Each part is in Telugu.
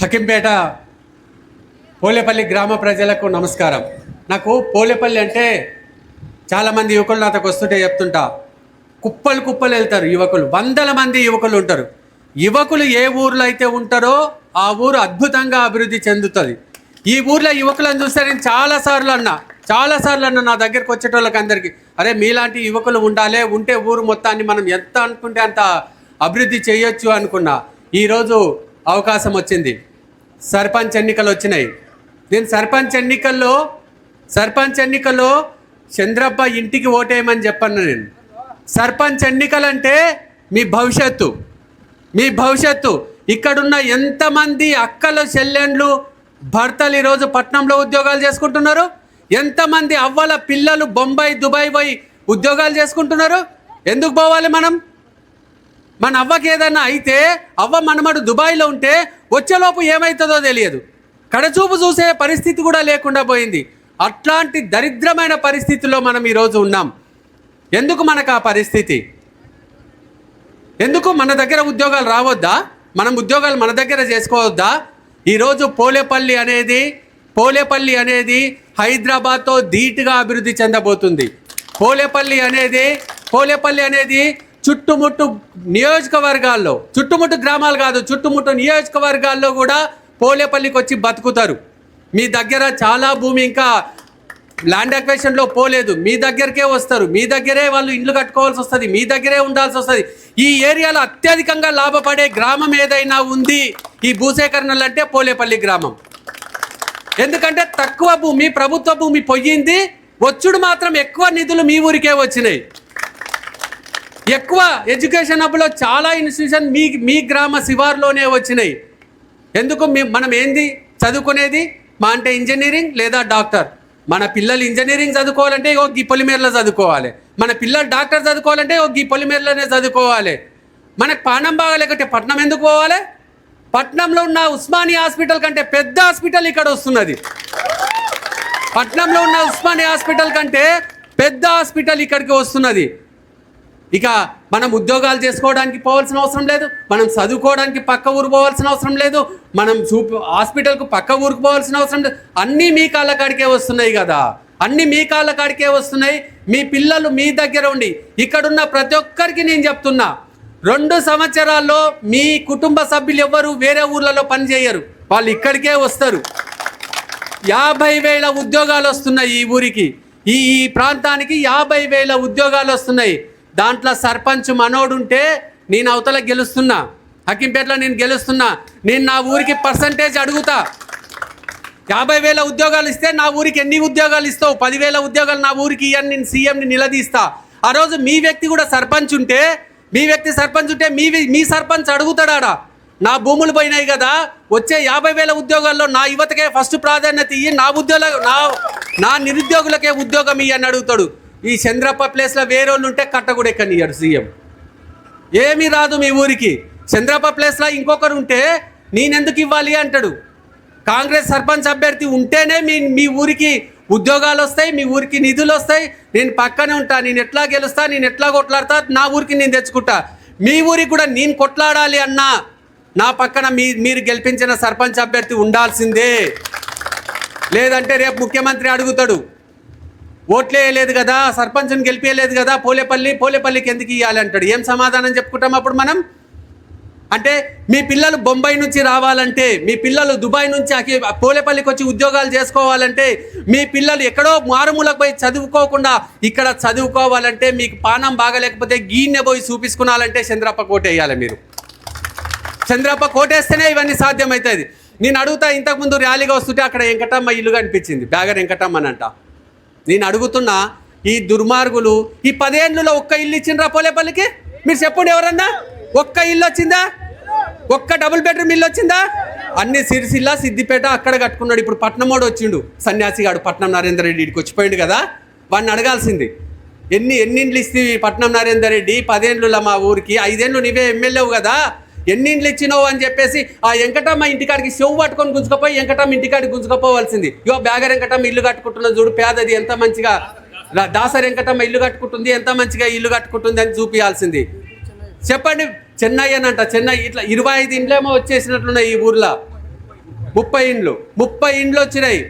హకింపేట పోలేపల్లి గ్రామ ప్రజలకు నమస్కారం. నాకు పోలేపల్లి అంటే చాలామంది యువకులు నాతకు వస్తుంటే చెప్తుంటా కుప్పలు కుప్పలు వెళ్తారు యువకులు వందల మంది యువకులు ఉంటారు. యువకులు ఏ ఊర్లో అయితే ఉంటారో ఆ ఊరు అద్భుతంగా అభివృద్ధి చెందుతుంది. ఈ ఊర్లో యువకులను చూస్తే నేను చాలాసార్లు అన్నా చాలాసార్లు అన్నా నా దగ్గరకు వచ్చేటోళ్ళకి అందరికీ అరే మీలాంటి యువకులు ఉండాలి ఉంటే ఊరు మొత్తాన్ని మనం ఎంత అనుకుంటే అంత అభివృద్ధి చేయొచ్చు అనుకున్నా. ఈరోజు అవకాశం వచ్చింది. సర్పంచ్ ఎన్నికలు వచ్చినాయి. నేను సర్పంచ్ ఎన్నికల్లో సర్పంచ్ ఎన్నికల్లో చంద్రప్ప ఇంటికి ఓటేయమని చెప్పాను నేను. సర్పంచ్ ఎన్నికలంటే మీ భవిష్యత్తు. మీ భవిష్యత్తు. ఇక్కడున్న ఎంతమంది అక్కలు చెల్లెండ్లు భర్తలు ఈరోజు పట్నంలో ఉద్యోగాలు చేసుకుంటున్నారు? ఎంతమంది అవ్వల పిల్లలు బొంబాయి దుబాయ్ పోయి ఉద్యోగాలు చేసుకుంటున్నారు? ఎందుకు పోవాలి మనం? మన అవ్వకి ఏదైనా అయితే అవ్వ మనమడు దుబాయ్లో ఉంటే వచ్చేలోపు ఏమవుతుందో తెలియదు. కడచూపు చూసే పరిస్థితి కూడా లేకుండా పోయింది. అట్లాంటి దరిద్రమైన పరిస్థితిలో మనం ఈరోజు ఉన్నాం. ఎందుకు మనకు ఆ పరిస్థితి? ఎందుకు మన దగ్గర ఉద్యోగాలు రావద్దా? మనం ఉద్యోగాలు మన దగ్గర చేసుకోవద్దా? ఈరోజు పోలేపల్లి అనేది పోలేపల్లి అనేది హైదరాబాద్తో ధీటుగా అభివృద్ధి చెందబోతుంది. పోలేపల్లి అనేది పోలేపల్లి అనేది చుట్టుముట్టు నియోజకవర్గాల్లో చుట్టుముట్టు గ్రామాలు కాదు చుట్టుముట్టు నియోజకవర్గాల్లో కూడా పోలేపల్లికి వచ్చి బతుకుతారు. మీ దగ్గర చాలా భూమి ఇంకా ల్యాండ్ అక్వేషన్లో పోలేదు. మీ దగ్గరకే వస్తారు. మీ దగ్గరే వాళ్ళు ఇండ్లు కట్టుకోవాల్సి వస్తుంది. మీ దగ్గరే ఉండాల్సి వస్తుంది. ఈ ఏరియాలో అత్యధికంగా లాభపడే గ్రామం ఏదైనా ఉంది? ఈ భూసేకరణలు అంటే పోలేపల్లి గ్రామం. ఎందుకంటే తక్కువ భూమి ప్రభుత్వ భూమి పొయ్యింది. వచ్చుడు మాత్రం ఎక్కువ నిధులు మీ ఊరికే వచ్చినాయి. ఎక్కువ ఎడ్యుకేషన్ హబ్లో చాలా ఇన్స్టిట్యూషన్ మీ మీ గ్రామ శివార్లోనే వచ్చినాయి. ఎందుకు మీ మనం ఏంది చదువుకునేది? మా అంటే ఇంజనీరింగ్ లేదా డాక్టర్? మన పిల్లలు ఇంజనీరింగ్ చదువుకోవాలంటే ఓ గీ పొలిమేరలో చదువుకోవాలి. మన పిల్లలు డాక్టర్ చదువుకోవాలంటే ఓ గీ పొలిమేరలోనే చదువుకోవాలి. మనకు పానం బాగాలేకంటే పట్నం ఎందుకు పోవాలి? పట్నంలో ఉన్న ఉస్మాని హాస్పిటల్ కంటే పెద్ద హాస్పిటల్ ఇక్కడ వస్తున్నది. పట్నంలో ఉన్న ఉస్మాని హాస్పిటల్ కంటే పెద్ద హాస్పిటల్ ఇక్కడికి వస్తున్నది. ఇక మనం ఉద్యోగాలు చేసుకోవడానికి పోవాల్సిన అవసరం లేదు మనం చదువుకోవడానికి పక్క ఊరు పోవాల్సిన అవసరం లేదు మనం చూపు హాస్పిటల్కు పక్క ఊరికి పోవాల్సిన అవసరం లేదు. అన్నీ మీ కాళ్ళ కాడికే వస్తున్నాయి కదా. అన్నీ మీ కాళ్ళ కాడికే వస్తున్నాయి. మీ పిల్లలు మీ దగ్గర ఉండి ఇక్కడున్న ప్రతి ఒక్కరికి నేను చెప్తున్నా రెండు సంవత్సరాల్లో మీ కుటుంబ సభ్యులు ఎవ్వరు వేరే ఊర్లలో పనిచేయరు వాళ్ళు ఇక్కడికే వస్తారు. యాభై వేల ఉద్యోగాలు వస్తున్నాయి ఈ ఊరికి. ఈ ప్రాంతానికి యాభై వేల ఉద్యోగాలు వస్తున్నాయి. దాంట్లో సర్పంచ్ మనోడుంటే నేను అవతల గెలుస్తున్నా. హకింపేటలో నేను గెలుస్తున్నా. నేను నా ఊరికి పర్సంటేజ్ అడుగుతా. యాభై వేల ఉద్యోగాలు ఇస్తే నా ఊరికి ఎన్ని ఉద్యోగాలు ఇస్తావు? పదివేల ఉద్యోగాలు నా ఊరికి ఇవ్వని నేను సీఎంని నిలదీస్తా. ఆ రోజు మీ వ్యక్తి కూడా సర్పంచ్ ఉంటే మీ వ్యక్తి సర్పంచ్ ఉంటే మీ మీ సర్పంచ్ అడుగుతాడా నా భూములు పోయినాయి కదా వచ్చే యాభై వేల ఉద్యోగాల్లో నా యువతకే ఫస్ట్ ప్రాధాన్యత ఇయ్యి నా ఉద్యోగ నా నా నిరుద్యోగులకే ఉద్యోగం ఇయ్యి అడుగుతాడు. ఈ చంద్రప్ప ప్లేస్లో వేరే వాళ్ళు ఉంటే కట్టకూడ ఎక్కనియ్యాడు సీఎం. ఏమీ రాదు మీ ఊరికి. చంద్రప్ప ప్లేస్లో ఇంకొకరు ఉంటే నేనెందుకు ఇవ్వాలి అంటాడు. కాంగ్రెస్ సర్పంచ్ అభ్యర్థి ఉంటేనే మీ మీ ఊరికి ఉద్యోగాలు వస్తాయి మీ ఊరికి నిధులు వస్తాయి. నేను పక్కనే ఉంటా నేను ఎట్లా గెలుస్తా నేను ఎట్లా కొట్లాడతా నా ఊరికి నేను తెచ్చుకుంటా. మీ ఊరికి కూడా నేను కొట్లాడాలి అన్నా నా పక్కన మీ మీరు గెలిపించిన సర్పంచ్ అభ్యర్థి ఉండాల్సిందే. లేదంటే రేపు ముఖ్యమంత్రి అడుగుతాడు ఓట్లే వేయలేదు కదా సర్పంచ్ని గెలిపించలేదు కదా పోలేపల్లి పోలేపల్లికి ఎందుకు ఇవ్వాలి అంటాడు? ఏం సమాధానం చెప్పుకుంటాం అప్పుడు మనం? అంటే మీ పిల్లలు బొంబాయి నుంచి రావాలంటే మీ పిల్లలు దుబాయ్ నుంచి అకి- పోలేపల్లికి వచ్చి ఉద్యోగాలు చేసుకోవాలంటే మీ పిల్లలు ఎక్కడో మారుమూలకు పోయి చదువుకోకుండా ఇక్కడ చదువుకోవాలంటే మీకు పానం బాగలేకపోతే గీన్నె పోయి చూపించుకున్నాలంటే చంద్రప్ప కోటేయాలి మీరు. చంద్రప్ప కోటేస్తేనే ఇవన్నీ సాధ్యమవుతుంది నేను అడుగుతా ఇంతకుముందు ర్యాలీగా వస్తుంటే అక్కడ వెంకటమ్మ ఇల్లు కనిపించింది. బ్యాగర్ వెంకటమ్మ అని అంట. నేను అడుగుతున్నా ఈ దుర్మార్గులు ఈ పదేళ్ళలో ఒక్క ఇల్లు ఇచ్చిండ్రా పోలేపల్లికి మీరు చెప్పండి ఎవరన్నా? ఒక్క ఇల్లు వచ్చిందా? ఒక్క డబుల్ బెడ్రూమ్ ఇల్లు వచ్చిందా? అన్ని సిరిసిల్ల సిద్దిపేట అక్కడ కట్టుకున్నాడు. ఇప్పుడు పట్నమోడు వచ్చిండు. సన్యాసిగాడు పట్నం నరేందర్ రెడ్డి ఇక్కడికి వచ్చిపోయిండు కదా. వాడిని అడగాల్సింది ఎన్ని ఎన్నిండ్లు ఇస్తే పట్నం నరేందర్ రెడ్డి? పదేండ్లు మా ఊరికి ఐదేండ్లు నీవే ఎమ్మెల్యేవు కదా. ఎన్నిండ్లు ఇచ్చినావు అని చెప్పేసి ఆ వెంకటమ్మ ఇంటికాడికి చెవు పట్టుకొని గుంజుకపోయి వెంకటమ్మ ఇంటికాడికి గుంజుకపోవాల్సింది. ఇగో బ్యాగర్ వెంకటమ్మ ఇల్లు కట్టుకుంటున్న చూడు పేదది ఎంత మంచిగా. దాసరి వెంకటమ్మ ఇల్లు కట్టుకుంటుంది ఎంత మంచిగా ఇల్లు కట్టుకుంటుంది అని చూపించాల్సింది చెప్పండి చెన్నై అని అంట చెన్నై ఇట్లా ఇరవై ఐదు ఇండ్లేమో వచ్చేసినట్లున్నాయి ఈ ఊర్లో. ముప్పై ఇండ్లు ముప్పై ఇండ్లు వచ్చినాయి.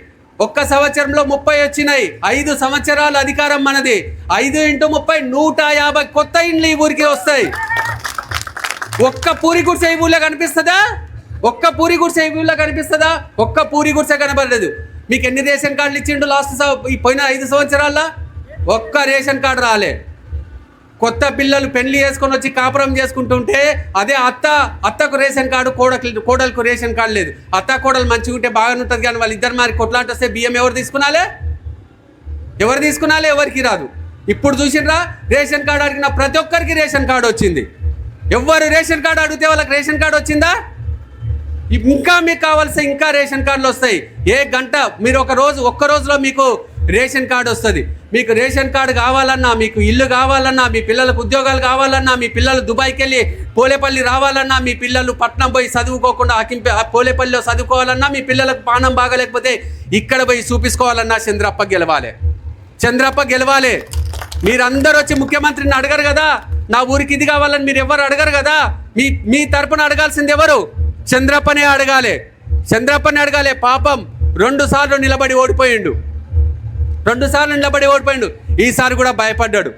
ఒక్క సంవత్సరంలో ముప్పై వచ్చినాయి. ఐదు సంవత్సరాల అధికారం మనది. ఐదు ఇంటూ ముప్పై నూట యాభై కొత్త ఇండ్లు ఈ ఊరికి వస్తాయి. ఒక్క పూరి గుడిసె ఈ ఊళ్ళో కనిపిస్తుందా? ఒక్క పూరి గుడిసె ఈ ఊళ్ళో కనిపిస్తుందా? ఒక్క పూరి గుడిసె కనబడలేదు. మీకు ఎన్ని రేషన్ కార్డులు ఇచ్చిండు లాస్ట్ సం- ఈ పోయిన ఐదు సంవత్సరాల్లో? ఒక్క రేషన్ కార్డు రాలే. కొత్త పిల్లలు పెళ్ళి చేసుకొని వచ్చి కాపురం చేసుకుంటుంటే అదే అత్త అత్తకు రేషన్ కార్డు కోడకు కోడలకు రేషన్ కార్డు లేదు. అత్త కోడలు మంచిగా ఉంటే బాగానే ఉంటుంది కానీ వాళ్ళు ఇద్దరు మరి కొట్లాంటి వస్తే బియ్యం ఎవరు తీసుకున్నాలే? ఎవరు తీసుకున్నాలే? ఎవరికి రాదు. ఇప్పుడు చూసిండ్రా రేషన్ కార్డు అడిగిన ప్రతి ఒక్కరికి రేషన్ కార్డు వచ్చింది. ఎవరు రేషన్ కార్డు అడిగితే వాళ్ళకి రేషన్ కార్డు వచ్చిందా? ఇంకా మీకు కావాల్సిన ఇంకా రేషన్ కార్డులు వస్తాయి. ఏ గంట మీరు ఒక రోజు ఒక్క రోజులో మీకు రేషన్ కార్డు వస్తుంది. మీకు రేషన్ కార్డు కావాలన్నా మీకు ఇల్లు కావాలన్నా మీ పిల్లలకు ఉద్యోగాలు కావాలన్నా మీ పిల్లలు దుబాయ్కి వెళ్ళి పోలేపల్లి రావాలన్నా మీ పిల్లలు పట్నం పోయి చదువుకోకుండా అకింపే పోలేపల్లిలో చదువుకోవాలన్నా మీ పిల్లలకు పానం బాగలేకపోతే ఇక్కడ పోయి చూపించుకోవాలన్నా చంద్రప్ప గెలవాలి. చంద్రప్ప గెలవాలి. మీరందరూ వచ్చి ముఖ్యమంత్రిని అడగరు కదా? నా ఊరికి ఇది కావాలని మీరు ఎవరు అడగరు కదా? మీ మీ తరపున అడగాల్సింది ఎవరు? చంద్రప్పనే అడగాలి. చంద్రప్పని అడగాలి పాపం. రెండు సార్లు నిలబడి ఓడిపోయిండు. రెండు సార్లు నిలబడి ఓడిపోయిండు. ఈసారి కూడా భయపడ్డాడు.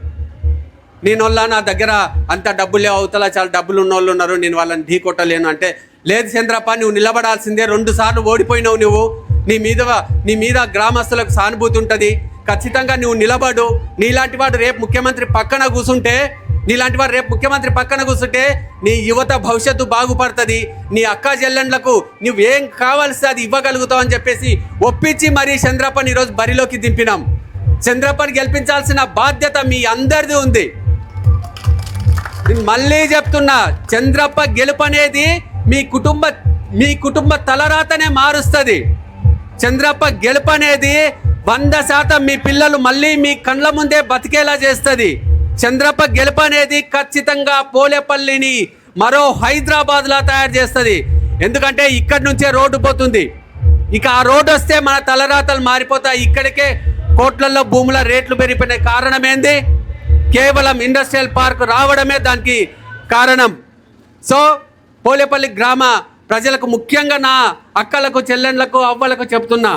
నేను వల్ల నా దగ్గర అంత డబ్బులు లేవు చాలా డబ్బులు ఉన్న వాళ్ళు ఉన్నారు నేను వాళ్ళని ఢీ కొట్టలేను అంటే లేదు చంద్రప్ప నువ్వు నిలబడాల్సిందే. రెండు సార్లు ఓడిపోయినావు నువ్వు. నీ మీద నీ మీద గ్రామస్తులకు సానుభూతి ఉంటుంది. ఖచ్చితంగా నువ్వు నిలబడు. నీలాంటి వాడు రేపు ముఖ్యమంత్రి పక్కన కూర్చుంటే నీలాంటి వాడు రేపు ముఖ్యమంత్రి పక్కన కూర్చుంటే నీ యువత భవిష్యత్తు బాగుపడుతుంది. నీ అక్క చెల్లెండ్లకు నువ్వేం కావాల్సి అది ఇవ్వగలుగుతావు అని చెప్పేసి ఒప్పించి మరీ చంద్రప్పని ఈరోజు బరిలోకి దింపినాం. చంద్రప్పని గెలిపించాల్సిన బాధ్యత మీ అందరిది ఉంది. మళ్ళీ చెప్తున్నా చంద్రప్ప గెలుపు అనేది మీ కుటుంబ మీ కుటుంబ తలరాతనే మారుస్తుంది. చంద్రప్ప గెలుపు అనేది వంద శాతం మీ పిల్లలు మళ్ళీ మీ కండ్ల ముందే బతికేలా చేస్తుంది. చంద్రప్ప గెలుపు అనేది ఖచ్చితంగా పోలేపల్లిని మరో హైదరాబాద్ లా తయారు చేస్తుంది. ఎందుకంటే ఇక్కడి నుంచే రోడ్డు పోతుంది. ఇక ఆ రోడ్డు వస్తే మన తలరాతలు మారిపోతాయి. ఇక్కడికే కోట్లలో భూముల రేట్లు పెరిగిపోయిన కారణం ఏంది? కేవలం ఇండస్ట్రియల్ పార్క్ రావడమే దానికి కారణం. సో పోలేపల్లి గ్రామ ప్రజలకు ముఖ్యంగా నా అక్కలకు చెల్లెండ్లకు అవ్వలకు చెప్తున్నా.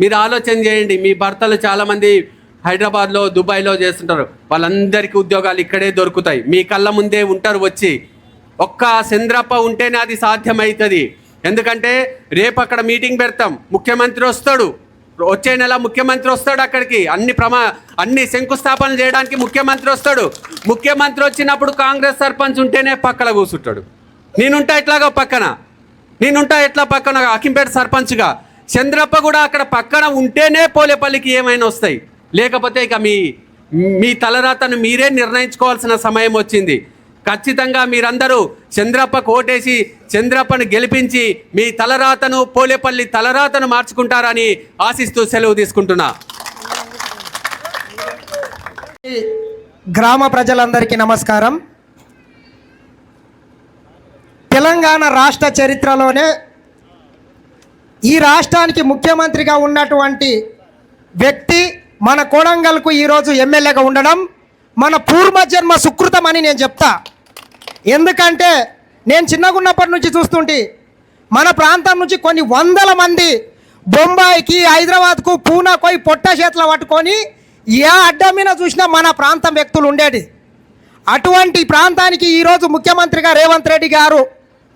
మీరు ఆలోచన చేయండి. మీ భర్తలు చాలామంది హైదరాబాద్లో దుబాయ్లో చేస్తుంటారు. వాళ్ళందరికీ ఉద్యోగాలు ఇక్కడే దొరుకుతాయి. మీ కళ్ళ ముందే ఉంటారు వచ్చి. ఒక్క చంద్రప్ప ఉంటేనే అది సాధ్యమవుతుంది. ఎందుకంటే రేపు అక్కడ మీటింగ్ పెడతాం. ముఖ్యమంత్రి వస్తాడు. వచ్చే నెల ముఖ్యమంత్రి వస్తాడు అక్కడికి. అన్ని ప్రమా అన్ని శంకుస్థాపనలు చేయడానికి ముఖ్యమంత్రి వస్తాడు. ముఖ్యమంత్రి వచ్చినప్పుడు కాంగ్రెస్ సర్పంచ్ ఉంటేనే పక్కన కూర్చుంటాడు. నేనుంటా ఎట్లాగా పక్కన. నేనుంటా ఎట్లా పక్కన? అఖింపేట సర్పంచ్గా. చంద్రప్ప కూడా అక్కడ పక్కన ఉంటేనే పోలేపల్లికి ఏమైనా వస్తాయి. లేకపోతే ఇక మీ మీ తలరాతను మీరే నిర్ణయించుకోవాల్సిన సమయం వచ్చింది. ఖచ్చితంగా మీరందరూ చంద్రప్ప కోటేసి చంద్రప్పను గెలిపించి మీ తలరాతను పోలేపల్లి తలరాతను మార్చుకుంటారని ఆశిస్తూ సెలవు తీసుకుంటున్నా. గ్రామ ప్రజలందరికీ నమస్కారం. తెలంగాణ రాష్ట్ర చరిత్రలోనే ఈ రాష్ట్రానికి ముఖ్యమంత్రిగా ఉన్నటువంటి వ్యక్తి మన కోడంగల్కు ఈరోజు ఎమ్మెల్యేగా ఉండడం మన పూర్వజన్మ సుకృతం అని నేను చెప్తా. ఎందుకంటే నేను చిన్నగా ఉన్నప్పటి నుంచి చూస్తుంటే మన ప్రాంతం నుంచి కొన్ని వందల మంది బొంబాయికి హైదరాబాద్కు పూనా పోయి పొట్ట చేతులు పట్టుకొని ఏ అడ్డం మీద చూసినా మన ప్రాంతం వ్యక్తులు ఉండేది. అటువంటి ప్రాంతానికి ఈరోజు ముఖ్యమంత్రిగా రేవంత్ రెడ్డి గారు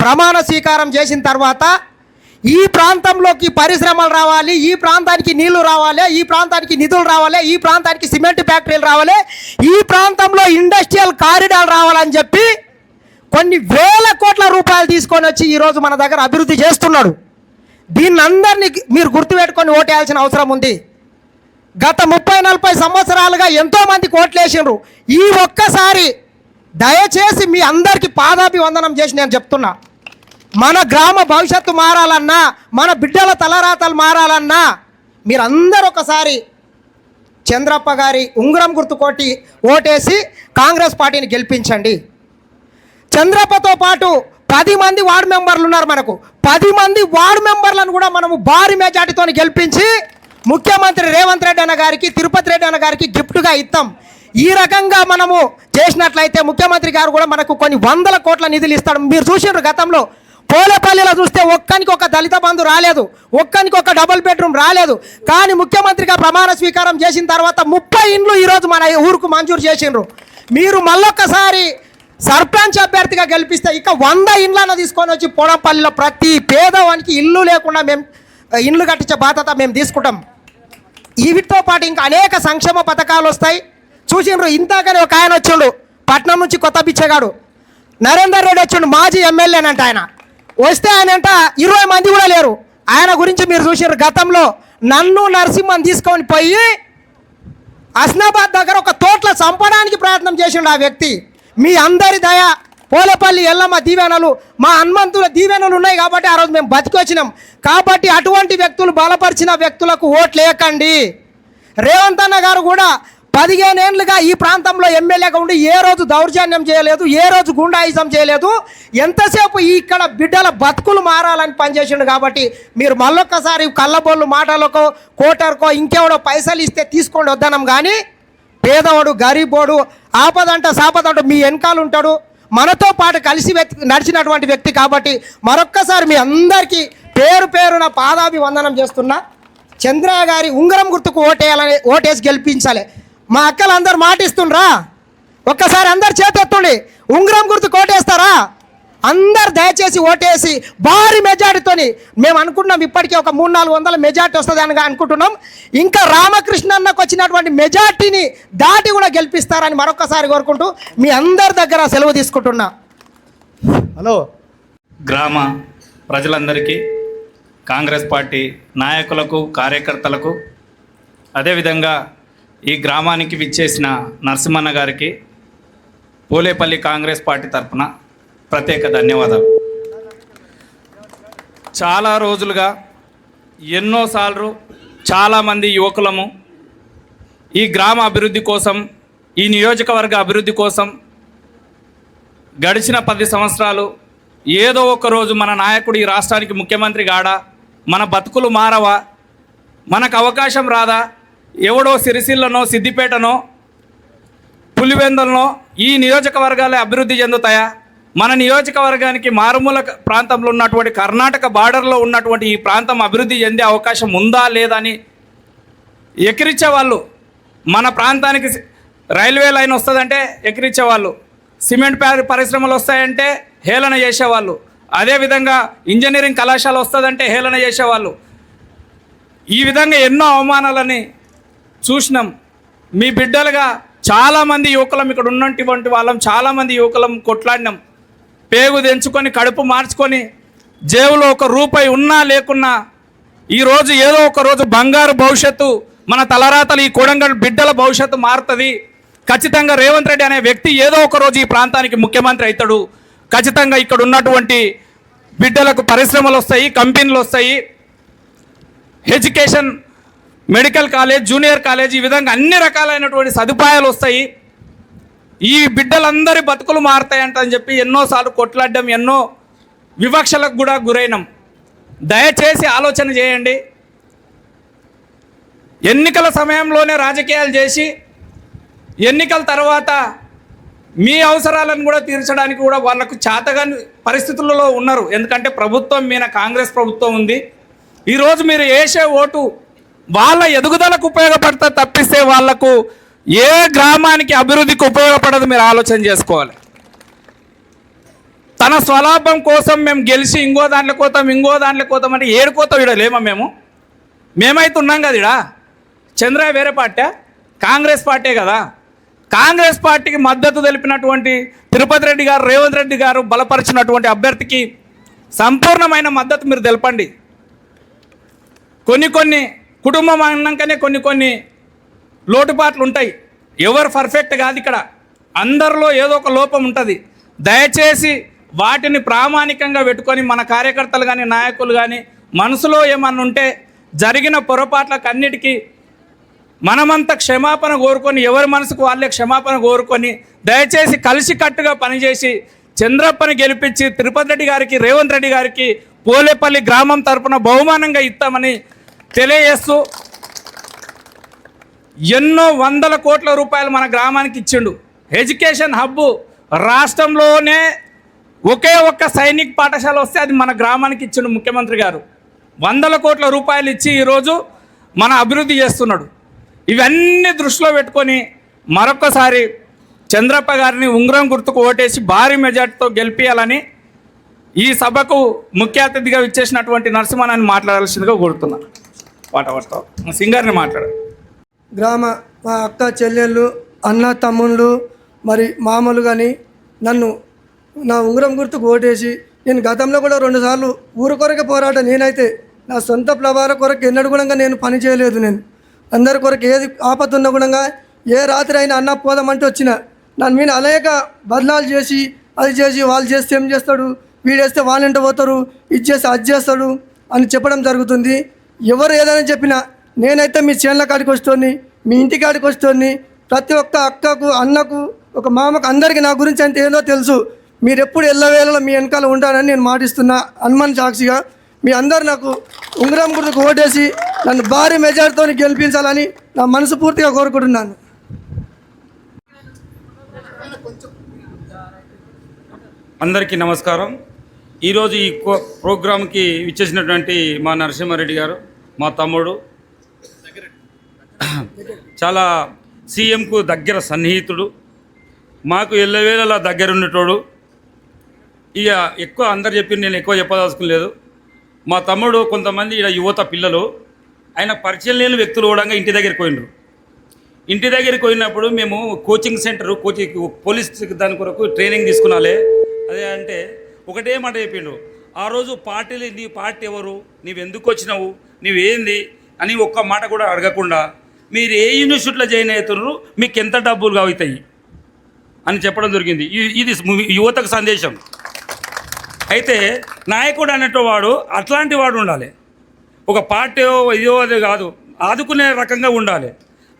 ప్రమాణ స్వీకారం చేసిన తర్వాత ఈ ప్రాంతంలోకి పరిశ్రమలు రావాలి ఈ ప్రాంతానికి నీళ్ళు రావాలి ఈ ప్రాంతానికి నిధులు రావాలి ఈ ప్రాంతానికి సిమెంట్ ఫ్యాక్టరీలు రావాలి ఈ ప్రాంతంలో ఇండస్ట్రియల్ కారిడార్ రావాలని చెప్పి కొన్ని వేల కోట్ల రూపాయలు తీసుకొని వచ్చి ఈరోజు మన దగ్గర అభివృద్ధి చేస్తున్నాడు. దీన్ని అందరినీ మీరు గుర్తుపెట్టుకొని ఓటేయాల్సిన అవసరం ఉంది. గత ముప్పై నలభై సంవత్సరాలుగా ఎంతో మందికి ఈ ఒక్కసారి దయచేసి మీ అందరికీ పాదాభివందనం చేసి నేను చెప్తున్నా. మన గ్రామ భవిష్యత్తు మారాలన్నా మన బిడ్డల తలరాతలు మారాలన్నా మీరందరూ ఒకసారి చంద్రప్ప గారి ఉంగరం గుర్తు కొట్టి ఓటేసి కాంగ్రెస్ పార్టీని గెలిపించండి. చంద్రప్పతో పాటు పది మంది వార్డు మెంబర్లు ఉన్నారు మనకు. పది మంది వార్డు మెంబర్లను కూడా మనము భారీ మెజార్టీతో గెలిపించి ముఖ్యమంత్రి రేవంత్ రెడ్డి అన్న గారికి తిరుపతి రెడ్డి అన్న గారికి గిఫ్ట్గా ఇస్తాం ఈ రకంగా మనము చేసినట్లయితే ముఖ్యమంత్రి గారు కూడా మనకు కొన్ని వందల కోట్ల నిధులు ఇస్తాడు. మీరు చూసినారు గతంలో పోలేపల్లిలో చూస్తే ఒక్కనికి ఒక దళిత బంధు రాలేదు ఒక్కనికి ఒక డబుల్ బెడ్రూమ్ రాలేదు. కానీ ముఖ్యమంత్రిగా ప్రమాణ స్వీకారం చేసిన తర్వాత ముప్పై ఇండ్లు ఈరోజు మన ఊరుకు మంజూరు చేసిండ్రు. మీరు మళ్ళొక్కసారి సర్పంచ్ అభ్యర్థిగా గెలిపిస్తే ఇక వంద ఇండ్లను తీసుకొని వచ్చి పోలపల్లిలో ప్రతి పేదవానికి ఇల్లు లేకుండా మేము ఇండ్లు కట్టించే బాధ్యత మేము తీసుకుంటాం. వీటితో పాటు ఇంకా అనేక సంక్షేమ పథకాలు వస్తాయి. చూసిండ్రు ఇంతకనే ఒక ఆయన వచ్చిండు పట్నం నుంచి కొత్త పిచ్చేగాడు నరేందర్ రెడ్డి వచ్చిండు మాజీ ఎమ్మెల్యేనంట ఆయన. వస్తే ఆయన అంట ఇరవై మంది కూడా లేరు. ఆయన గురించి మీరు చూసారు గతంలో నన్ను నరసింహం తీసుకొని పోయి హస్నాబాద్ దగ్గర ఒక తోట్ల చంపడానికి ప్రయత్నం చేసిండు ఆ వ్యక్తి. మీ అందరి దయ పోలేపల్లి ఎల్లమ్మ దీవెనలు మా హనుమంతుల దీవెనలు ఉన్నాయి కాబట్టి ఆ రోజు మేము బతికొచ్చినాం. కాబట్టి అటువంటి వ్యక్తులు బలపరిచిన వ్యక్తులకు ఓట్లు వేయకండి రేవంత్ అన్న గారు కూడా పదిహేనేళ్ళుగా ఈ ప్రాంతంలో ఎమ్మెల్యేగా ఉండి ఏ రోజు దౌర్జన్యం చేయలేదు ఏ రోజు గుండాయిజం చేయలేదు. ఎంతసేపు ఈ ఇక్కడ బిడ్డల బతుకులు మారాలని పనిచేసిండు కాబట్టి మీరు మళ్ళొక్కసారి కళ్ళబొల్లు మాటలకో కోటర్కో ఇంకెవడో పైసలు ఇస్తే తీసుకోండి వద్దనం కానీ పేదవాడు గరీబోడు ఆపదంట సాపదంట మీ వెనకాల ఉంటాడు. మనతో పాటు కలిసి వ్యక్తి నడిచినటువంటి వ్యక్తి కాబట్టి మరొక్కసారి మీ అందరికీ పేరు పేరున పాదాభివందనం చేస్తున్నా. చంద్ర గారి ఉంగరం గుర్తుకు ఓటేయాలని ఓటేసి గెలిపించాలి. మా అక్కలు అందరు మాటిస్తుండ్రా. ఒక్కసారి అందరు చేతెత్తుండి. ఉంగరం గుర్తు కోటేస్తారా? అందరు దయచేసి ఓటేసి భారీ మెజార్టీతోని మేము అనుకుంటున్నాం ఇప్పటికే ఒక మూడు నాలుగు వందల మెజార్టీ వస్తుంది అని అనుకుంటున్నాం. ఇంకా రామకృష్ణ అన్నకు వచ్చినటువంటి మెజార్టీని దాటి కూడా గెలిపిస్తారని మరొకసారి కోరుకుంటూ మీ అందరి దగ్గర సెలవు తీసుకుంటున్నా. హలో. గ్రామ ప్రజలందరికీ కాంగ్రెస్ పార్టీ నాయకులకు కార్యకర్తలకు అదేవిధంగా ఈ గ్రామానికి విచ్చేసిన నరసింహన్న గారికి పోలేపల్లి కాంగ్రెస్ పార్టీ తరఫున ప్రత్యేక ధన్యవాదాలు. చాలా రోజులుగా ఎన్నోసార్లు చాలామంది యువకులము ఈ గ్రామ అభివృద్ధి కోసం ఈ నియోజకవర్గ అభివృద్ధి కోసం గడిచిన పది సంవత్సరాలు ఏదో ఒక రోజు మన నాయకుడు ఈ రాష్ట్రానికి ముఖ్యమంత్రి కాడా మన బతుకులు మారవా మనకు అవకాశం రాదా ఎవడో సిరిసిల్లనో సిద్దిపేటనో పులివెందులనో ఈ నియోజకవర్గాలే అభివృద్ధి చెందుతాయా? మన నియోజకవర్గానికి మారుమూల ప్రాంతంలో ఉన్నటువంటి కర్ణాటక బార్డర్లో ఉన్నటువంటి ఈ ప్రాంతం అభివృద్ధి చెందే అవకాశం ఉందా లేదా అని ఎకిరించే వాళ్ళు మన ప్రాంతానికి రైల్వే లైన్ వస్తుందంటే ఎకిరిచ్చే వాళ్ళు సిమెంట్ పరిశ్రమలు వస్తాయంటే హేళన చేసేవాళ్ళు అదేవిధంగా ఇంజనీరింగ్ కళాశాల వస్తుందంటే హేళన చేసేవాళ్ళు ఈ విధంగా ఎన్నో అవమానాలని చూసినాం. మీ బిడ్డలుగా చాలామంది యువకులం ఇక్కడ ఉన్నటువంటి వాళ్ళం చాలామంది యువకులం కొట్లాడినాం. పేగు తెంచుకొని కడుపు మార్చుకొని జేబులో ఒక రూపాయి ఉన్నా లేకున్నా ఈరోజు ఏదో ఒక రోజు బంగారు భవిష్యత్తు మన తలరాతలు ఈ కొడంగల్ బిడ్డల భవిష్యత్తు మారుతుంది. ఖచ్చితంగా రేవంత్ రెడ్డి అనే వ్యక్తి ఏదో ఒక రోజు ఈ ప్రాంతానికి ముఖ్యమంత్రి అవుతాడు. ఖచ్చితంగా ఇక్కడ ఉన్నటువంటి బిడ్డలకు పరిశ్రమలు వస్తాయి కంపెనీలు వస్తాయి. Education medical college junior college ఈ విధంగా అన్ని రకాలైనటువంటి సదుపాయాలు వస్తాయి. ఈ బిడ్డలందరి బతుకులు మారుతాయంట అని చెప్పి ఎన్నోసార్లు కొట్లాడడం ఎన్నో వివక్షలకు కూడా గురైనాం. దయచేసి ఆలోచన చేయండి. ఎన్నికల సమయంలోనే రాజకీయాలు చేసి ఎన్నికల తర్వాత మీ అవసరాలను కూడా తీర్చడానికి కూడా వాళ్ళకు చేతగాని పరిస్థితులలో ఉన్నారు. ఎందుకంటే ప్రభుత్వం మీద కాంగ్రెస్ ప్రభుత్వం ఉంది. ఈరోజు మీరు వేసే ఓటు వాళ్ళ ఎదుగుదలకు ఉపయోగపడతా తప్పిస్తే వాళ్ళకు ఏ గ్రామానికి అభివృద్ధికి ఉపయోగపడదు మీరు ఆలోచన చేసుకోవాలి. తన స్వలాభం కోసం మేము గెలిచి ఇంకో దాంట్లో కోతాం ఇంకో దాంట్లో కోతాం అంటే ఏడుకోతాం ఇడ లేమా మేము? మేమైతే ఉన్నాం కదా ఇడా చంద్ర వేరే పార్టీ కాంగ్రెస్ పార్టీ కదా. కాంగ్రెస్ పార్టీకి మద్దతు తెలిపినటువంటి తిరుపతి రెడ్డి గారు రేవంత్ రెడ్డి గారు బలపరిచినటువంటి అభ్యర్థికి సంపూర్ణమైన మద్దతు మీరు తెలపండి. కొన్ని కొన్ని కుటుంబం అన్నాకనే కొన్ని కొన్ని లోటుపాట్లు ఉంటాయి. ఎవరు పర్ఫెక్ట్ కాదు ఇక్కడ. అందరిలో ఏదో ఒక లోపం ఉంటుంది. దయచేసి వాటిని ప్రామాణికంగా పెట్టుకొని మన కార్యకర్తలు కానీ నాయకులు కానీ మనసులో ఏమన్నా ఉంటే జరిగిన పొరపాట్లకు అన్నిటికీ మనమంతా క్షమాపణ కోరుకొని ఎవరి మనసుకు వాళ్ళే క్షమాపణ కోరుకొని దయచేసి కలిసికట్టుగా పనిచేసి చంద్రప్పని గెలిపించి తిరుపతి రెడ్డి గారికి రేవంత్ రెడ్డి గారికి పోలేపల్లి గ్రామం తరపున బహుమానంగా ఇస్తామని తెలియజేస్తూ ఎన్నో వందల కోట్ల రూపాయలు మన గ్రామానికి ఇచ్చిండు. ఎడ్యుకేషన్ హబ్బు రాష్ట్రంలోనే ఒకే ఒక్క సైనిక్ పాఠశాల వస్తే అది మన గ్రామానికి ఇచ్చిండు ముఖ్యమంత్రి గారు. వందల కోట్ల రూపాయలు ఇచ్చి ఈరోజు మన అభివృద్ధి చేస్తున్నాడు. ఇవన్నీ దృష్టిలో పెట్టుకొని మరొకసారి చంద్రప్ప గారిని ఉంగరం గుర్తుకు ఓటేసి భారీ మెజార్టీతో గెలిపించాలని ఈ సభకు ముఖ్య అతిథిగా ఇచ్చేసినటువంటి నరసింహనాన్ని మాట్లాడాల్సిందిగా కోరుతున్నాను. పాట సింగర్ని మాట్లాడు. గ్రామ మా అక్క చెల్లెళ్ళు అన్న తమ్ముళ్ళు మరి మామలు కానీ నన్ను నా ఉంగరం గుర్తుకు ఓటేసి నేను గతంలో కూడా రెండుసార్లు ఊరు కొరకే పోరాట నేనైతే నా సొంత ప్రభార కొరకు ఎన్నడూ కూడా నేను పని చేయలేదు నేను. అందరి కొరకు ఏది ఆపదున్న గుణంగా ఏ రాత్రి అయినా అన్న పోదామంటే వచ్చిన నన్ను మీద అనేక బదనాలు చేసి అది చేసి వాళ్ళు చేస్తే ఏం చేస్తాడు? వీడేస్తే వాళ్ళు ఇంట పోతారు? ఇది చేస్తే అది చేస్తాడు? అని చెప్పడం జరుగుతుంది. ఎవరు ఏదైనా చెప్పినా నేనైతే మీ చేనుల కాడికి వస్తుంది మీ ఇంటి కాడికి వస్తుంది. ప్రతి ఒక్క అక్కకు అన్నకు ఒక మామకు అందరికీ నా గురించి అంత ఏదో తెలుసు. మీరు ఎప్పుడు ఎల్లవేళలో మీ వెనకాల ఉంటారని నేను మాటిస్తున్నా హనుమాన్ సాక్షిగా. మీ అందరు నాకు ఉంగరం గుర్తుకు ఓటేసి నన్ను భారీ మెజార్టీతో గెలిపించాలని నా మనసు పూర్తిగా కోరుకుంటున్నాను. అందరికీ నమస్కారం. ఈరోజు ఈ కో- ప్రోగ్రాంకి ఇచ్చేసినటువంటి మా నరసింహారెడ్డి గారు మా తమ్ముడు. చాలా సీఎంకు దగ్గర సన్నిహితుడు. మాకు ఎల్లవేళలా దగ్గర ఉండేటోడు ఇక ఎక్కువ అందరు చెప్పింది నేను ఎక్కువ చెప్పదలుచుకోలేదు మా తమ్ముడు కొంతమంది ఈడ యువత పిల్లలు. ఆయన పరిచయం లేని వ్యక్తులు కూడా ఇంటి దగ్గరికి పోయినరు ఇంటి దగ్గరికి పోయినప్పుడు మేము కోచింగ్ సెంటర్ కోచింగ్ పోలీస్ దాని కొరకు ట్రైనింగ్ తీసుకున్నాలే. అదే అంటే ఒకటే మాట చెప్పిండు ఆ రోజు పార్టీలు నీ పార్టీ ఎవరు? నీవెందుకు వచ్చినావు? నీవేంది అని ఒక్క మాట కూడా అడగకుండా మీరు ఏ యూనివర్సిటీలో జాయిన్ అవుతున్నారు? మీకు ఎంత డబ్బులు అవుతాయి అని చెప్పడం జరిగింది ఇది యువతకు సందేశం. అయితే నాయకుడు అన్నట్టు వాడు అట్లాంటి వాడు ఉండాలి. ఒక పార్టీ ఇదో అది కాదు ఆదుకునే రకంగా ఉండాలి.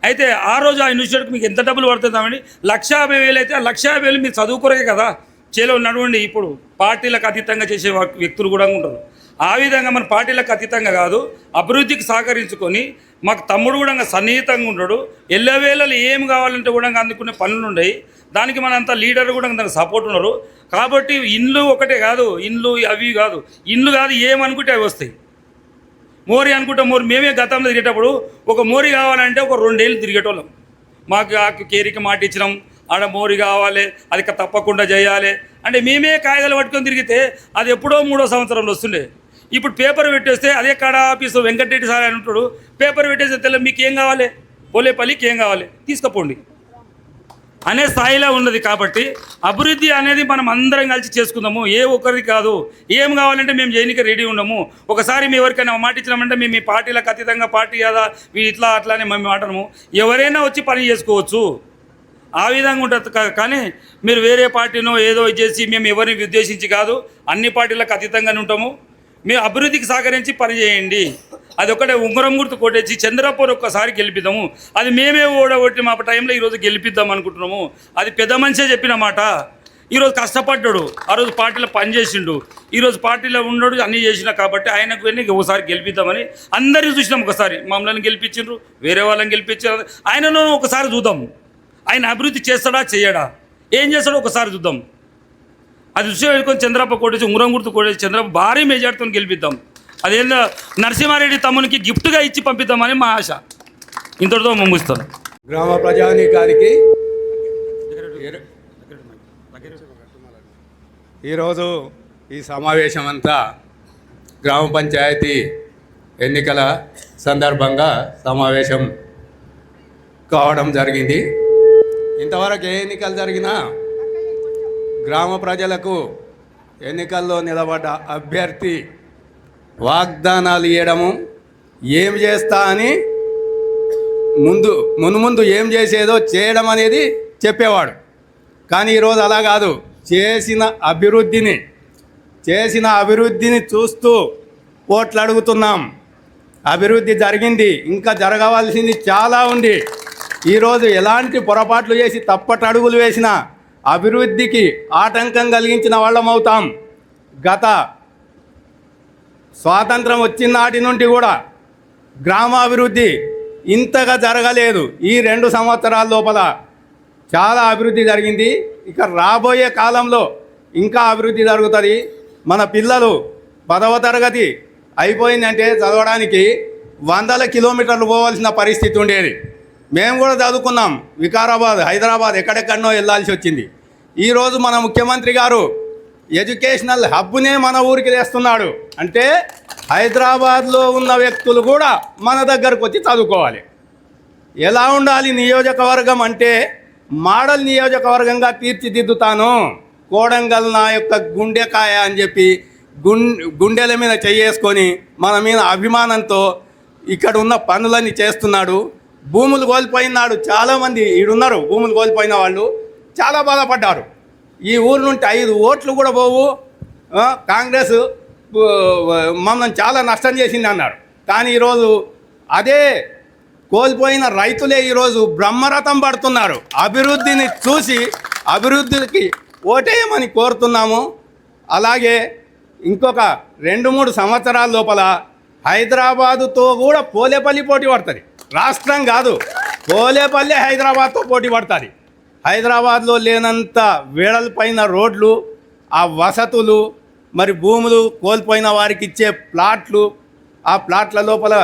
అయితే ఆ రోజు ఆ యూనివర్సిటీకి మీకు ఎంత డబ్బులు పడుతుందామని లక్ష యాభై వేలు అయితే ఆ లక్ష యాభై వేలు మీరు చదువుకోరే కదా. చేలో నడవండి ఇప్పుడు పార్టీలకు అతీతంగా చేసే వ్యక్తులు కూడా ఉంటారు. ఆ విధంగా మన పార్టీలకు అతీతంగా కాదు అభివృద్ధికి సహకరించుకొని మాకు తమ్ముడు కూడా సన్నిహితంగా ఉండడు ఎల్లవేళలు ఏం కావాలంటే కూడా అందుకునే పనులు ఉన్నాయి. దానికి మనంతా లీడర్ కూడా దానికి సపోర్ట్ ఉన్నారు. కాబట్టి ఇండ్లు ఒకటే కాదు ఇండ్లు అవి కాదు. ఇండ్లు కాదు ఏమనుకుంటే అవి వస్తాయి. మోరీ అనుకుంటే మోరి. మేమే గతంలో తిరిగేటప్పుడు ఒక మోరి కావాలంటే ఒక రెండేళ్ళు తిరిగేటోళ్ళం. మాకు ఆ కేరికి మాట ఇచ్చినాం. ఆడ మోరీ కావాలి అది తప్పకుండా చేయాలి. అంటే మేమే కాగితాలు పట్టుకొని తిరిగితే అది ఎప్పుడో మూడో సంవత్సరంలో వస్తుండే. ఇప్పుడు పేపర్ పెట్టేస్తే అదే కాడ ఆఫీసు వెంకటరెడ్డి సార్ అని ఉంటాడు. పేపర్ పెట్టేస్తే తెల్ల మీకు ఏం కావాలి పోలేపల్లికి ఏం కావాలి? తీసుకుపోండి. అనే స్థాయిలో ఉన్నది కాబట్టి అభివృద్ధి అనేది మనం అందరం కలిసి చేసుకుందాము. ఏ ఒక్కరికి కాదు. ఏం కావాలంటే మేము చేయడానికి రెడీ ఉండము. ఒకసారి మీ ఎవరికైనా మాట ఇచ్చినామంటే మేము మీ పార్టీలకు అతీతంగా పార్టీ కదా వీ ఇట్లా అట్లానే మేము మాటము ఎవరైనా వచ్చి పని చేసుకోవచ్చు. ఆ విధంగా ఉంటుంది కానీ మీరు వేరే పార్టీనో ఏదో చేసి మేము ఎవరిని ఉద్దేశించి కాదు అన్ని పార్టీలకు అతీతంగానే ఉంటాము. మేము అభివృద్ధికి సహకరించి పని చేయండి అది ఒకటే ఉంగరం గుర్తు కొట్టేసి చంద్రపూర్ ఒక్కసారి గెలిపిద్దాము. అది మేమే ఓడగొట్టి మా టైంలో ఈరోజు గెలిపిద్దాం అనుకుంటున్నాము. అది పెద్ద మనిషే చెప్పిన మాట. ఈరోజు కష్టపడ్డాడు. ఆ రోజు పార్టీలో పనిచేసిండు. ఈరోజు పార్టీలో ఉన్నాడు అన్నీ చేసినా కాబట్టి ఆయనకు వెళ్ళి ఒకసారి గెలిపిద్దామని అందరినీ చూసినాం ఒకసారి. మమ్మల్ని గెలిపించారు వేరే వాళ్ళని గెలిపించారు. ఆయనను ఒకసారి చూద్దాం ఆయన అభివృద్ధి చేస్తాడా చేయడా? ఏం చేస్తాడో ఒకసారి చూద్దాం. అది దృష్టిలో పెట్టుకొని చంద్రప్ప కొట్టేసి ఉంగరం గుర్తు కొట్టేసి చంద్రబాబు భారీ మెజార్టీతో గెలిపిద్దాం. అదేందో నరసింహారెడ్డి తమ్మునికి గిఫ్ట్గా ఇచ్చి పంపిద్దామని మా ఆశ. ఇంతటితో ముగిస్తాను. గ్రామ ప్రజానీకానికి ఈరోజు ఈ సమావేశం అంతా గ్రామ పంచాయతీ ఎన్నికల సందర్భంగా సమావేశం కావడం జరిగింది. ఇంతవరకు ఏ ఎన్నికలు జరిగినా గ్రామ ప్రజలకు ఎన్నికల్లో నిలబడ్డ అభ్యర్థి వాగ్దానాలు ఇవ్వడము ఏం చేస్తా అని ముందు మునుముందు ఏం చేసేదో చేయడం అనేది చెప్పేవాడు. కానీ ఈరోజు అలా కాదు. చేసిన అభివృద్ధిని చేసిన అభివృద్ధిని చూస్తూ ఓట్లు అడుగుతున్నాం అభివృద్ధి జరిగింది ఇంకా జరగవలసింది చాలా ఉంది. ఈరోజు ఎలాంటి పొరపాట్లు చేసి తప్పటి అడుగులు వేసిన అభివృద్ధికి ఆటంకం కలిగించిన వాళ్ళం అవుతాం. గత స్వాతంత్రం వచ్చిన నాటి నుండి కూడా గ్రామాభివృద్ధి ఇంతగా జరగలేదు. ఈ రెండు సంవత్సరాల లోపల చాలా అభివృద్ధి జరిగింది. ఇక రాబోయే కాలంలో ఇంకా అభివృద్ధి జరుగుతుంది. మన పిల్లలు పదవ తరగతి అయిపోయిందంటే చదవడానికి వందల కిలోమీటర్లు పోవాల్సిన పరిస్థితి ఉండేది. మేము కూడా చదువుకున్నాం వికారాబాద్ హైదరాబాద్ ఎక్కడెక్కడనో వెళ్ళాల్సి వచ్చింది. ఈరోజు మన ముఖ్యమంత్రి గారు ఎడ్యుకేషనల్ హబ్నే మన ఊరికి తెస్తున్నాడు. అంటే హైదరాబాద్లో ఉన్న వ్యక్తులు కూడా మన దగ్గరకు వచ్చి చదువుకోవాలి. ఎలా ఉండాలి నియోజకవర్గం అంటే మోడల్ నియోజకవర్గంగా తీర్చిదిద్దుతాను. కోడంగల్ నా యొక్క గుండెకాయ అని చెప్పి గుం గుండెల మీద చేసుకొని మన మీద అభిమానంతో ఇక్కడ ఉన్న పనులన్నీ చేస్తున్నాడు. భూములు కోల్పోయినాడు చాలామంది ఈడున్నారు. భూములు కోల్పోయిన వాళ్ళు చాలా బాధపడ్డారు. ఈ ఊరు నుండి ఐదు ఓట్లు కూడా పోవు. కాంగ్రెస్ మమ్మల్ని చాలా నష్టం చేసింది అన్నారు. కానీ ఈరోజు అదే కోల్పోయిన రైతులే ఈరోజు బ్రహ్మరథం పడుతున్నారు. అభివృద్ధిని చూసి అభివృద్ధికి ఓటేయమని కోరుతున్నాము. అలాగే ఇంకొక రెండు మూడు సంవత్సరాల లోపల హైదరాబాదుతో కూడా పోలేపల్లి పోటీ పడుతుంది. రాష్ట్రం కాదు కోలేపల్లి హైదరాబాద్తో పోటీ పడుతుంది. హైదరాబాద్లో లేనంత వేడలపైన రోడ్లు ఆ వసతులు మరి భూములు కోల్పోయిన వారికి ఇచ్చే ప్లాట్లు ఆ ప్లాట్ల లోపల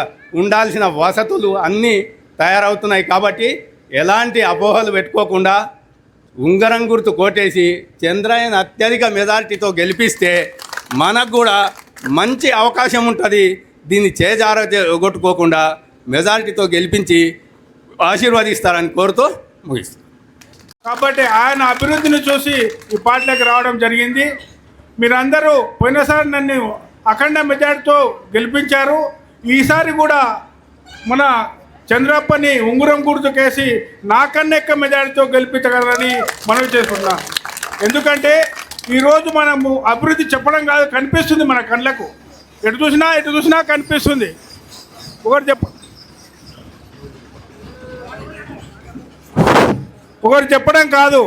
ఉండాల్సిన వసతులు అన్నీ తయారవుతున్నాయి కాబట్టి ఎలాంటి అపోహలు పెట్టుకోకుండా ఉంగరం గుర్తు కోటేసి చంద్రయన్ అత్యధిక మెజారిటీతో గెలిపిస్తే మనకు కూడా మంచి అవకాశం ఉంటుంది. దీన్ని చేజార కొట్టుకోకుండా మెజారిటీతో గెలిపించి ఆశీర్వదిస్తారని కోరుతూ ముగిస్తాను కాబట్టి ఆయన అభివృద్ధిని చూసి ఈ పార్టీలోకి రావడం జరిగింది. మీరందరూ పోయినసారి నన్ను అఖండ మెజార్టీతో గెలిపించారు. ఈసారి కూడా మన చంద్రప్పని ఉంగురం గుర్తుకేసి నాకన్నెక్క ఎక్కువ మెజార్టీతో గెలిపించగలరని మనవి చేసుకున్నాం ఎందుకంటే ఈరోజు మనము అభివృద్ధి చెప్పడం కాదు కనిపిస్తుంది మన కళ్ళకు. ఎటు చూసినా ఎటు చూసినా కనిపిస్తుంది. ఒకటి చెప్ప. ఒకరు చెప్పడం కాదు.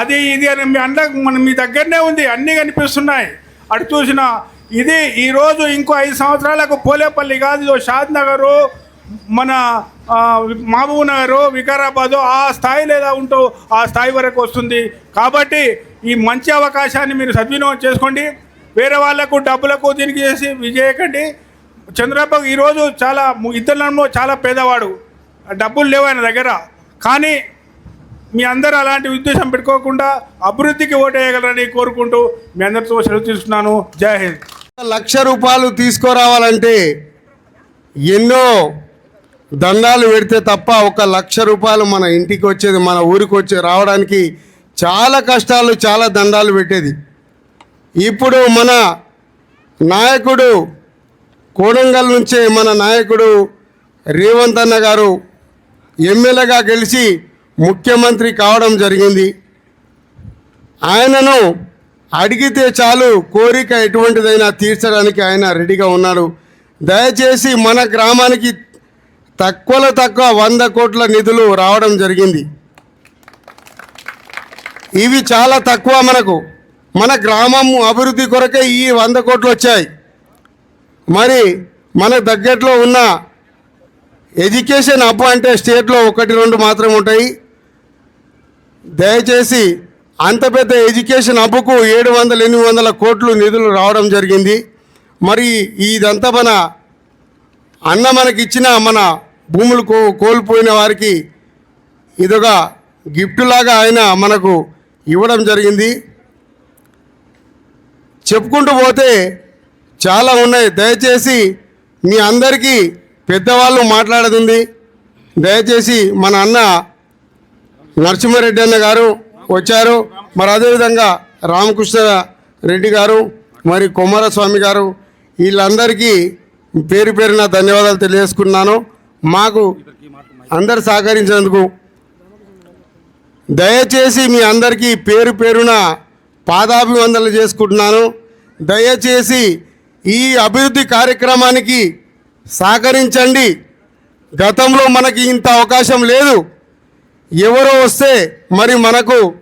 అది ఇది అని మీ అండ మన మీ దగ్గరనే ఉంది. అన్నీ కనిపిస్తున్నాయి. అటు చూసిన ఇది ఈరోజు ఇంకో ఐదు సంవత్సరాలకు పోలేపల్లి కాదు. ఇదో షాద్ నగరు మన మహబూబ్ నగరు వికారాబాదు ఆ స్థాయిలో లేదా ఉంటో ఆ స్థాయి వరకు వస్తుంది. కాబట్టి ఈ మంచి అవకాశాన్ని మీరు సద్వినియోగం చేసుకోండి. వేరే వాళ్ళకు డబ్బులకు దీనికి చేసి విజయకండి చంద్రబాబు ఈరోజు చాలా ఇద్దరు చాలా పేదవాడు. డబ్బులు లేవు ఆయన దగ్గర. కానీ మీ అందరూ అలాంటి ఉద్దేశం పెట్టుకోకుండా అభివృద్ధికి ఓటేయగలరని కోరుకుంటూ మీ అందరితో సెలవు తీసుకున్నాను. జై హింద్. లక్ష రూపాయలు తీసుకురావాలంటే ఎన్నో దండాలు పెడితే తప్ప ఒక లక్ష రూపాయలు మన ఇంటికి వచ్చేది మన ఊరికి వచ్చే రావడానికి చాలా కష్టాలు చాలా దండాలు పెట్టేది. ఇప్పుడు మన నాయకుడు కోడంగల్ నుంచే మన నాయకుడు రేవంత్ అన్న గారు ఎమ్మెల్యేగా గెలిచి ముఖ్యమంత్రి కావడం జరిగింది. ఆయనను అడిగితే చాలు కోరిక ఎటువంటిదైనా తీర్చడానికి ఆయన రెడీగా ఉన్నాడు దయచేసి మన గ్రామానికి తక్కువలో తక్కువ వంద కోట్ల నిధులు రావడం జరిగింది. ఇవి చాలా తక్కువ మనకు. మన గ్రామం అభివృద్ధి కొరకే ఈ వంద కోట్లు వచ్చాయి. మరి మన దగ్గరలో ఉన్న ఎడ్యుకేషన్ అప్ అంటే స్టేట్లో ఒకటి రెండు మాత్రం ఉంటాయి. దయచేసి అంత పెద్ద ఎడ్యుకేషన్ అప్పుకు ఏడు వందల ఎనిమిది వందల కోట్లు నిధులు రావడం జరిగింది. మరి ఇదంతా మన అన్న మనకి ఇచ్చిన మన భూములు కో కోల్పోయిన వారికి ఇదొక గిఫ్ట్ లాగా ఆయన మనకు ఇవ్వడం జరిగింది. చెప్పుకుంటూ పోతే చాలా ఉన్నాయి. దయచేసి మీ అందరికీ పెద్దవాళ్ళు మాట్లాడేది దయచేసి మన అన్న నరసింహారెడ్డి అన్న గారు వచ్చారు. మరి అదేవిధంగా రామకృష్ణ రెడ్డి గారు మరి కుమారస్వామి గారు వీళ్ళందరికీ పేరు పేరున ధన్యవాదాలు తెలియజేసుకున్నాను మాకు అందరు సహకరించినందుకు దయచేసి మీ అందరికీ పేరు పేరున పాదాభివందనలు చేసుకుంటున్నాను. దయచేసి ఈ అభివృద్ధి కార్యక్రమానికి సహకరించండి. గతంలో మనకి ఇంత అవకాశం లేదు. ఎవరో వస్తే మరి మనకు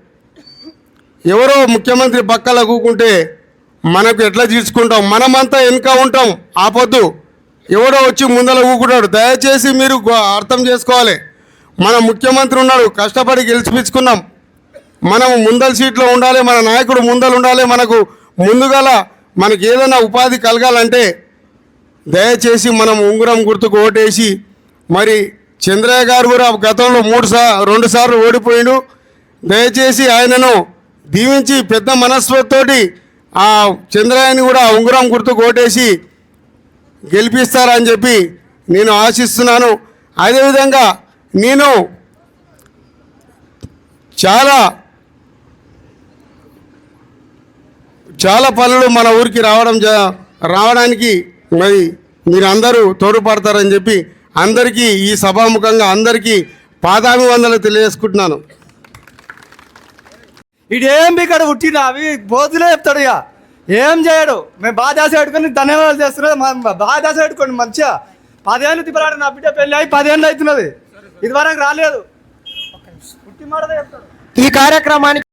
ఎవరో ముఖ్యమంత్రి పక్కల కూకుంటే మనకు ఎట్లా తీర్చుకుంటాం? మనమంతా వెనుక ఉంటాం. ఆపొద్దు. ఎవడో వచ్చి ముందర ఊకుంటాడు దయచేసి మీరు గో- అర్థం చేసుకోవాలి. మన ముఖ్యమంత్రి ఉన్నాడు. కష్టపడి గెలిచిపించుకున్నాం. మనం ముందల సీట్లో ఉండాలి మన నాయకుడు ముందలు ఉండాలి మనకు ముందుగల మనకి ఏదైనా ఉపాధి కలగాలంటే దయచేసి మనం ఉంగరం గుర్తుకు ఓటేసి మరి చంద్రయ్య గారు కూడా గతంలో మూడు సా రెండు సార్లు ఓడిపోయిండు. దయచేసి ఆయనను దీవించి పెద్ద మనస్వతోటి ఆ చంద్రయ్యని కూడా ఉంగరం గుర్తు కొట్టేసి గెలిపిస్తారని చెప్పి నేను ఆశిస్తున్నాను. అదేవిధంగా నేను చాలా చాలా పనులు మన ఊరికి రావడం రావడానికి మరి మీరందరూ తోడ్పడతారని చెప్పి అందరికీ ఈ సభాముఖంగా అందరికీ పాదాభివందనలు తెలియజేసుకుంటున్నాను. ఇడేం ఇక్కడ పుట్టినా అవి బోధులే చెప్తాడు ఇక. ఏం చేయడు? మేము బాగా దాస పెట్టుకొని ధన్యవాదాలు బాగా దాస పెట్టుకోండి మంచిగా. పదేళ్ళు తిప్పరాడు నా బిడ్డ పెళ్ళి అయి పదేళ్ళు అవుతున్నది. ఇది వరకు రాలేదు. పుట్టి మాట చెప్తాడు ఈ కార్యక్రమానికి